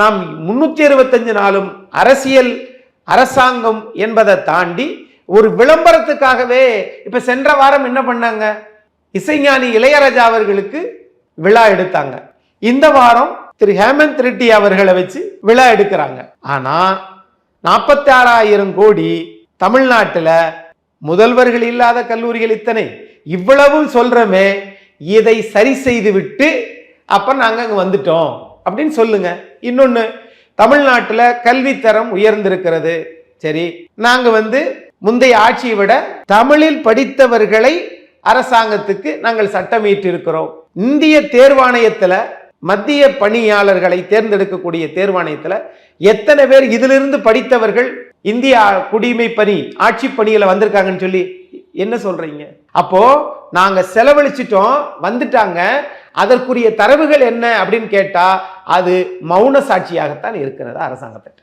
நாம் முன்னூற்றி அறுபத்தஞ்சு நாளும் அரசியல் அரசாங்கம் என்பதை தாண்டி ஒரு விளம்பரத்துக்காகவே இப்போ சென்ற வாரம் என்ன பண்ணாங்க? இசைஞானி இளையராஜா அவர்களுக்கு விழா எடுத்தாங்க. இந்த வாரம் திரு ஹேமந்த் ரெட்டி அவர்களை வச்சு விழா எடுக்கிறாங்க. ஆனா நாற்பத்தி ஆறாயிரம் கோடி தமிழ்நாட்டில் முதல்வர்கள் இல்லாத கல்லூரிகள் இத்தனை. இவ்வளவும் சொல்றமே இதை சரி செய்து விட்டு அப்ப நாங்க வந்துட்டோம். அப்படின்னு சொல்லுங்க. இன்னொன்று தமிழ்நாட்டில் கல்வித்தரம் உயர்ந்திருக்கிறது. சரி நாங்கள் வந்து முந்தைய ஆட்சியை விட தமிழில் படித்தவர்களை அரசாங்கத்துக்கு நாங்கள் சட்டம் இருக்கிறோம் இந்திய தேர்வாணையத்தில் மத்திய பணியாளர்களை தேர்ந்தெடுக்கக்கூடிய தேர்வாணையத்தில் எத்தனை பேர் இதிலிருந்து படித்தவர்கள் இந்திய குடிமை பணி ஆட்சி பணியில் வந்திருக்காங்கன்னு சொல்லி என்ன சொல்றீங்க? அப்போ நாங்க செலவழிச்சிட்டோம் வந்துட்டாங்க. அதற்குரிய தரவுகள் என்ன அப்படின்னு கேட்டா அது மௌன சாட்சியாகத்தான் இருக்கிறது அரசாங்கத்திட்ட.